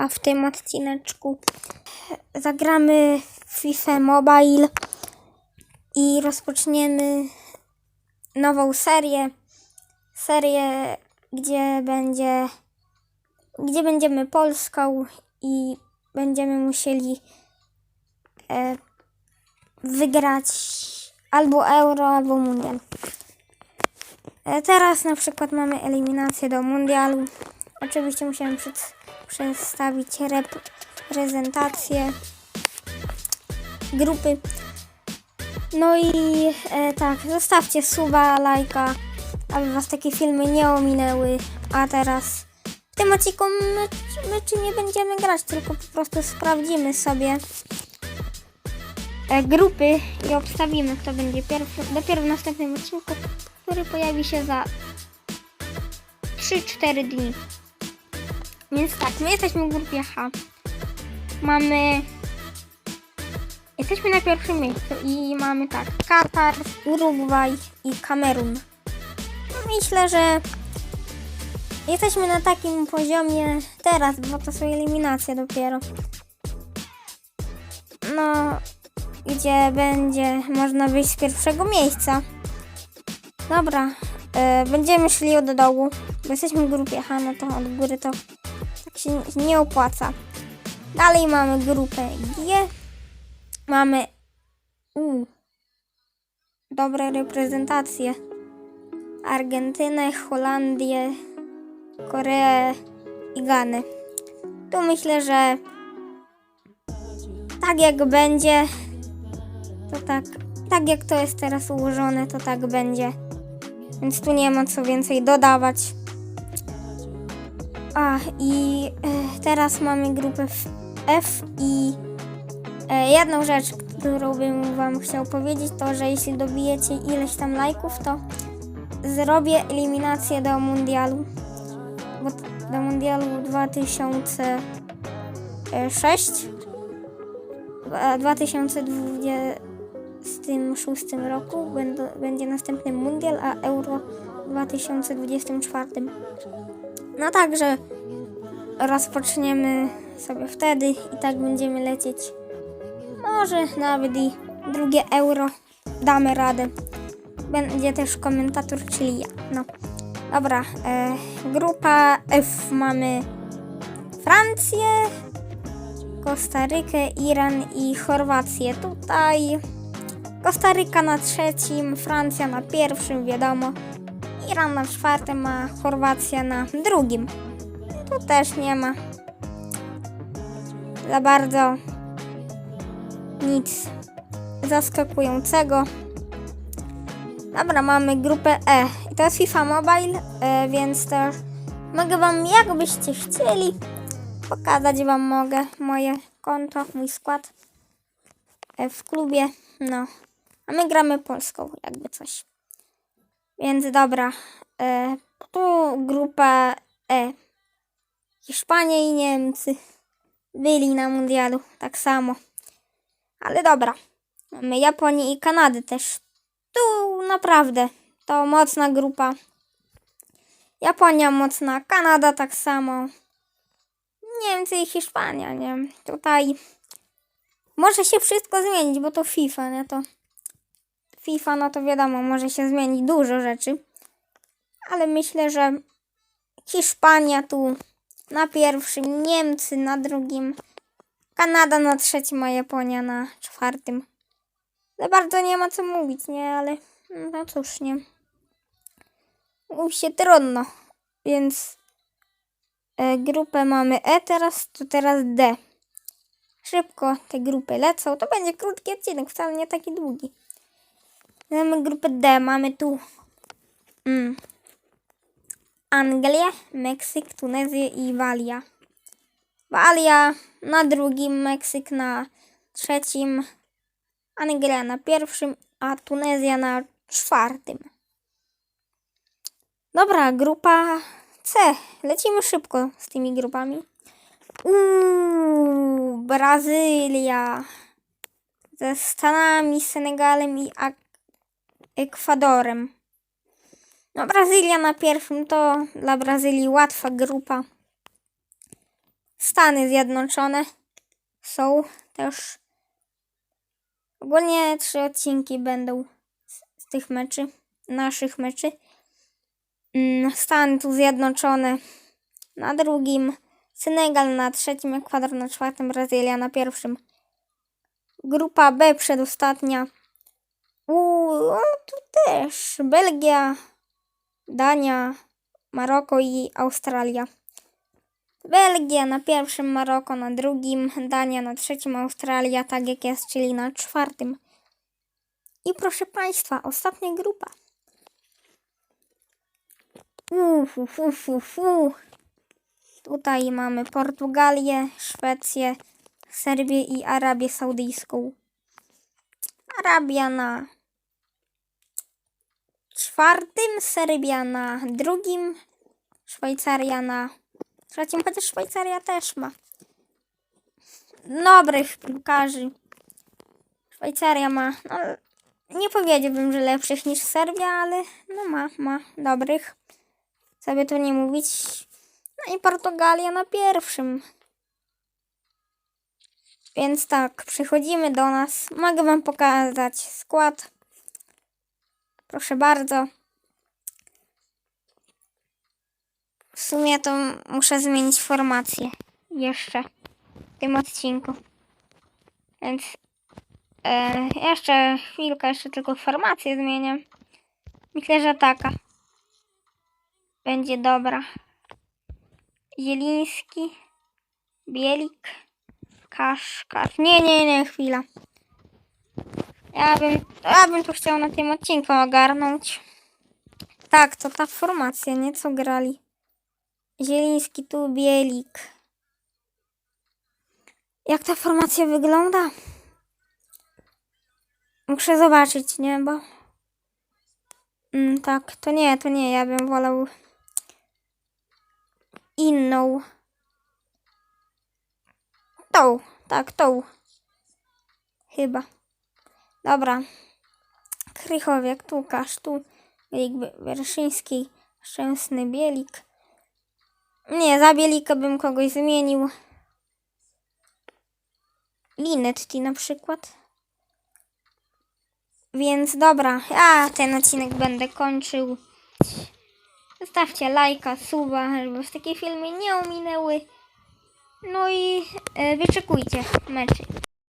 a w tym odcineczku zagramy FIFA Mobile i rozpoczniemy nową serię. Serię, gdzie będzie gdzie będziemy Polską i będziemy musieli e, wygrać albo Euro, albo Mundial. E, teraz na przykład mamy eliminację do Mundialu. Oczywiście musiałem przed, przedstawić reprezentację grupy. No i e, tak, zostawcie suba, lajka, aby was takie filmy nie ominęły. A teraz w tym odcinku my, my czy nie będziemy grać, tylko po prostu sprawdzimy sobie e, grupy i obstawimy, kto będzie pierwszy. Dopiero w następnym odcinku, który pojawi się za 3-4 dni. Więc tak, my jesteśmy w grupie H. Mamy. Jesteśmy na pierwszym miejscu i mamy tak Katar, Urugwaj i Kamerun. Myślę, że jesteśmy na takim poziomie teraz, bo to są eliminacje dopiero. No, gdzie będzie można wyjść z pierwszego miejsca. Dobra, e, będziemy szli od dołu, bo jesteśmy w grupie H, no to od góry to się nie opłaca. Dalej mamy grupę G. Mamy U. Dobre reprezentacje. Argentynę, Holandię, Koreę i Ganę. Tu myślę, że tak jak będzie, to tak, tak jak to jest teraz ułożone, to tak będzie. Więc tu nie ma co więcej dodawać. A i e, teraz mamy grupę F, F i e, jedną rzecz, którą bym wam chciał powiedzieć, to że jeśli dobijecie ileś tam lajków, to zrobię eliminację do mundialu. Bo do mundialu 2006 a 2026 roku będą, będzie następny mundial, a Euro w 2024. No także rozpoczniemy sobie wtedy i tak będziemy lecieć. Może nawet i drugie euro damy radę. Będzie też komentator, czyli ja. No. Dobra, e, grupa F mamy Francję, Kostarykę, Iran i Chorwację. Tutaj Kostaryka na trzecim, Francja na pierwszym, wiadomo. Iran na czwartym, a Chorwacja na drugim. Tu też nie ma za bardzo nic zaskakującego. Dobra, mamy grupę E. I to jest FIFA Mobile, e, więc też mogę Wam, jakbyście chcieli, pokazać Wam mogę moje konto, mój skład e, w klubie. No, a my gramy polską, jakby coś. Więc dobra, e, tu grupa E. Hiszpania i Niemcy byli na mundialu, tak samo. Ale dobra, mamy Japonię i Kanadę też. Tu naprawdę to mocna grupa. Japonia mocna, Kanada tak samo. Niemcy i Hiszpania, nie? Tutaj może się wszystko zmienić, bo to FIFA, nie? To FIFA, no to wiadomo, może się zmienić dużo rzeczy. Ale myślę, że Hiszpania tu na pierwszym, Niemcy na drugim, Kanada na trzecim, a Japonia na czwartym. Za bardzo nie ma co mówić, nie? Ale no cóż, nie. Mówi się trudno, więc e, grupę mamy E teraz, to teraz D. Szybko te grupy lecą. To będzie krótki odcinek, wcale nie taki długi. Mamy grupę D, mamy tu mm, Anglię, Meksyk, Tunezję i Walia. Walia na drugim, Meksyk na trzecim, Anglia na pierwszym, a Tunezja na czwartym. Dobra, grupa C. Lecimy szybko z tymi grupami. Uuu, Brazylia. Ze Stanami, Senegalem i Ak- Ekwadorem. No, Brazylia na pierwszym to dla Brazylii łatwa grupa. Stany Zjednoczone są też. Ogólnie trzy odcinki będą z, tych meczy, naszych meczy. Mm, Stany Zjednoczone na drugim, Senegal na trzecim, Ekwador na czwartym, Brazylia na pierwszym. Grupa B przedostatnia. Uuu, tu też Belgia, Dania, Maroko i Australia. Belgia na pierwszym, Maroko na drugim, Dania na trzecim, Australia tak jak jest, czyli na czwartym. I proszę Państwa, ostatnia grupa. Uf, uf, uf, uf, uf. Tutaj mamy Portugalię, Szwecję, Serbię i Arabię Saudyjską. Arabia na czwartym, Serbia na drugim, Szwajcaria na trzecim, chociaż Szwajcaria też ma dobrych piłkarzy. Szwajcaria ma, no, nie powiedziałbym, że lepszych niż Serbia, ale no ma, ma dobrych. Sobie tu nie mówić. No i Portugalia na pierwszym. Więc tak, przychodzimy do nas. Mogę wam pokazać skład. Proszę bardzo. W sumie to muszę zmienić formację jeszcze w tym odcinku. Więc e, jeszcze chwilkę, jeszcze tylko formację zmienię. Myślę, że taka będzie dobra. Zieliński, Bielik, Kaszkar. Nie, nie, nie, chwila. Ja bym, ja bym tu chciał na tym odcinku ogarnąć. Tak, to ta formacja, nie? Co grali. Zieliński tu, Bielik. Jak ta formacja wygląda? Muszę zobaczyć, nie? Bo... Mm, tak, to nie, to nie. Ja bym wolał inną. Tą, tak, tą. Chyba. Dobra. Krychowiak, Łukasz, tu Bielik Werszyński, Szczęsny Bielik. Nie, za Bielika bym kogoś zmienił. Linetti na przykład. Więc dobra, ja ten odcinek będę kończył. Zostawcie lajka, suba, żeby takie filmy nie ominęły. No i e, wyczekujcie meczy.